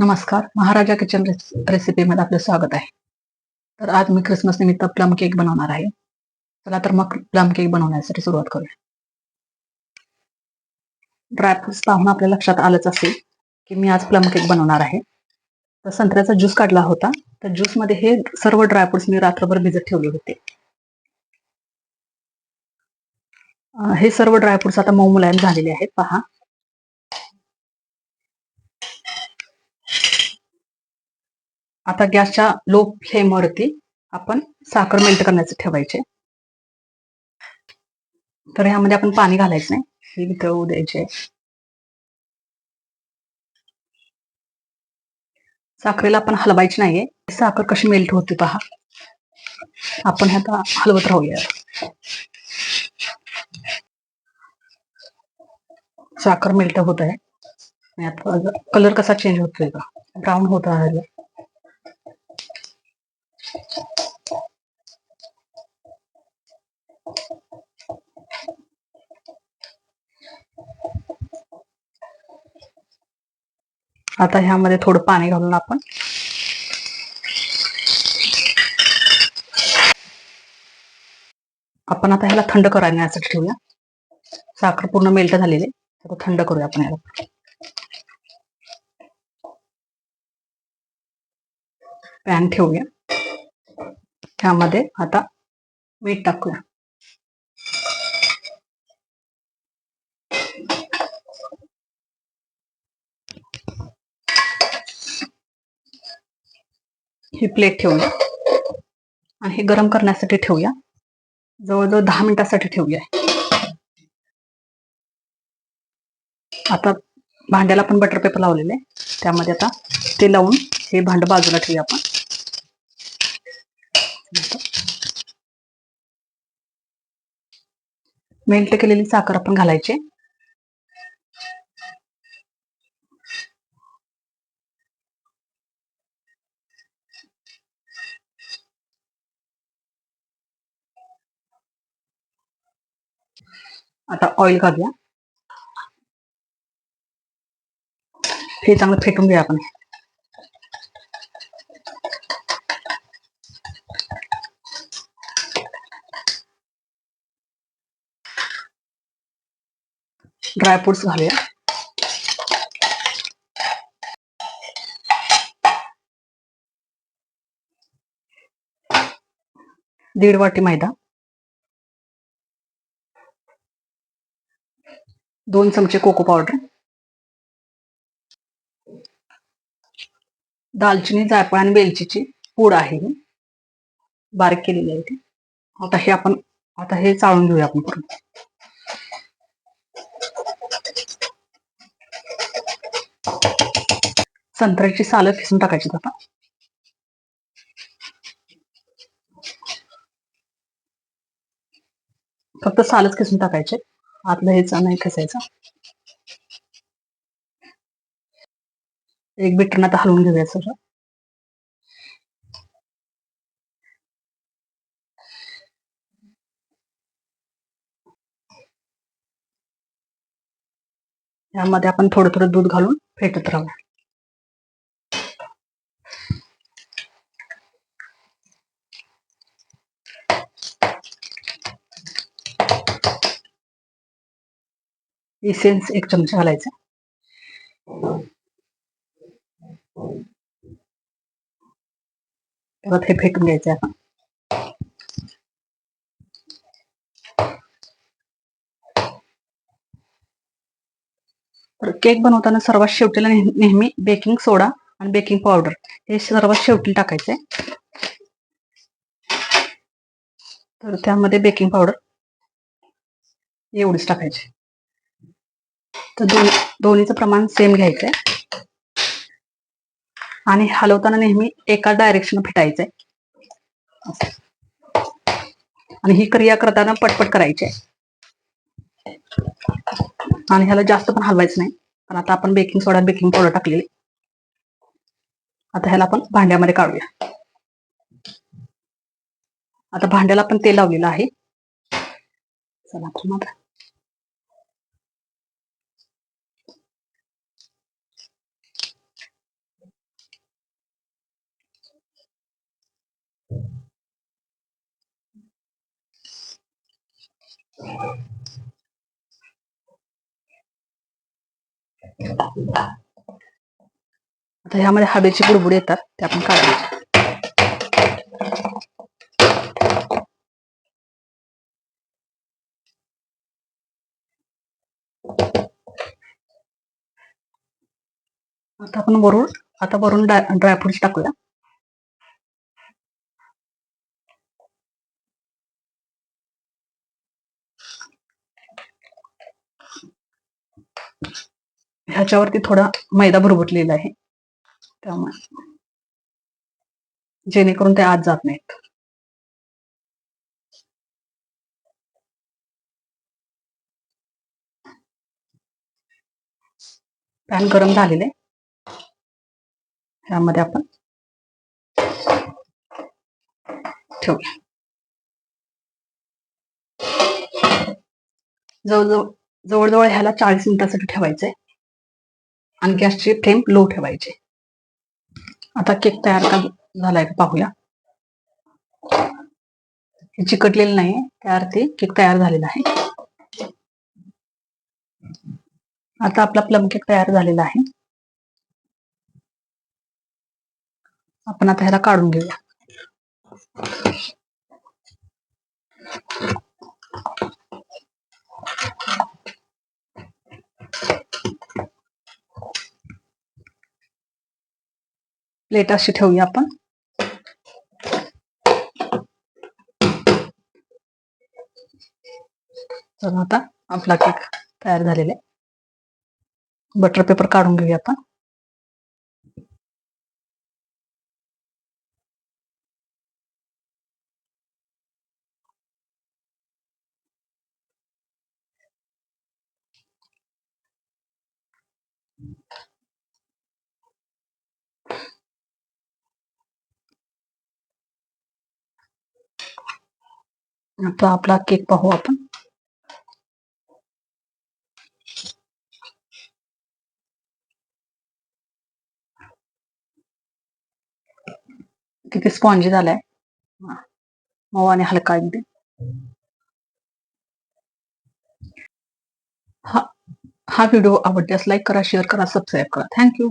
नमस्कार. महाराजा किचन रेसिपीमध्ये आपलं स्वागत आहे. तर आज मी ख्रिसमस निमित्त प्लम केक बनवणार आहे. चला तर मग प्लम केक बनवण्यासाठी सुरुवात करूया. ड्रायफ्रुट्स पाहून आपल्या लक्षात आलंच असेल की मी आज प्लम केक बनवणार आहे. तर संत्र्याचा ज्यूस काढला होता. तर ज्यूसमध्ये हे सर्व ड्रायफ्रुट्स मी रात्रभर भिजत ठेवले होते. हे सर्व ड्रायफ्रुट्स आता मऊ मुलायम झालेले आहेत. पहा. आता गॅसच्या लो फ्लेमवरती आपण साखर मेल्ट करण्याचं ठेवायचे. तर ह्यामध्ये आपण पाणी घालायचं नाही. हे वितळवू द्यायचे. साखरेला आपण हलवायची नाहीये. साखर कशी मेल्ट होते पहा. आपण ह्यात हलवत राहूया. साखर मेल्ट होत आहे. आता कलर कसा चेंज होतोय का ब्राऊन होत आहे. आता ह्यामध्ये थोडं पाणी घालून आपण. आपण आता ह्याला थंड करण्यासाठी ठेवूया. साखर पूर्ण मेल्ट झालेली आता थंड करूया आपण ह्याला. पॅन ठेवूया. त्यामध्ये आता मीठ टाकूया. ही प्लेट ठेवूया. आणि हे गरम करण्यासाठी ठेवूया. जवळजवळ दहा मिनिटासाठी ठेवूया. आता भांड्याला पण बटर पेपर लावलेले त्यामध्ये आता ते लावून हे भांड बाजूला ठेवूया आपण. मेल्ट केलेली साखर आपण घालायची आता ऑइल घालूया. हे चांगलं फेटून घेऊया आपण. ड्रायफ्रुट्स घालूया. दीड वाटी मैदा. दोन चमचे कोको पावडर दालचिनी जायफळ आणि वेलचीची पूड आहे ही. बारीक केलेली आहे ती. आता हे आपण आता हे चाळून घेऊया आपण पूर्ण. संत्र्याची सालं खिसून टाकायची आता. फक्त सालच खिसून टाकायचे. आतला ह्याचा नाही खसायचा. एक बिटरनं आता हलवून घेऊया सगळं. यामध्ये आपण थोडं थोडं दूध घालून फेटत राहूया. इसेन्स एक चमचा घालायचा. परत हे फेटून घ्यायचं. आपण तर केक बनवताना सर्वात शेवटीला नेहमी बेकिंग सोडा आणि बेकिंग पावडर हे सर्वात शेवटी टाकायचंय तर त्यामध्ये बेकिंग पावडर एवढीच टाकायची. तर दोन दोन्हीचं प्रमाण सेम घ्यायचंय. आणि हलवताना नेहमी एका डायरेक्शन फिटायचंय. आहे आणि ही क्रिया करताना पटपट करायची आहे आणि ह्याला जास्त पण हलवायचं नाही. पण आता आपण बेकिंग सोडा बेकिंग पावडर टाकलेली. आता ह्याला आपण भांड्यामध्ये काढूया. आता भांड्याला आपण तेल लावलेलं आहे. चला तर आता ह्यामध्ये हवेची बुडबुड येतात ते आपण काढायचे. आता आपण वरून आता वरून ड्रायफ्रुट्स टाकूया. ह्याच्यावरती थोडा मैदा भुरभुटलेला आहे. त्यामुळे जेणेकरून ते आत जात नाहीत. पॅन गरम झालेले ह्यामध्ये आपण ठेवूया. जवळजवळ जवळजवळ ह्याला चाळीस मिनिटासाठी ठेवायचंय. आणि गॅसची फ्लेम लो ठेवायची. आता केक तयार का झालाय का पाहूया. हे चिकटलेलं नाही तयार ते केक तयार झालेला आहे. आता आपला प्लम केक तयार झालेला आहे. आपण आता ह्याला काढून घेऊया. प्लेट अशी ठेवूया आपण. चला आता आपला केक तयार झालेला आहे. बटर पेपर काढून घेऊया आपण. आता आपला केक पाहू आपण. किती स्पॉन्जी झालाय? मऊ आणि हलका अगदी हा. हा व्हिडिओ आवडल्यास लाईक करा शेअर करा सबस्क्राईब करा. थँक्यू.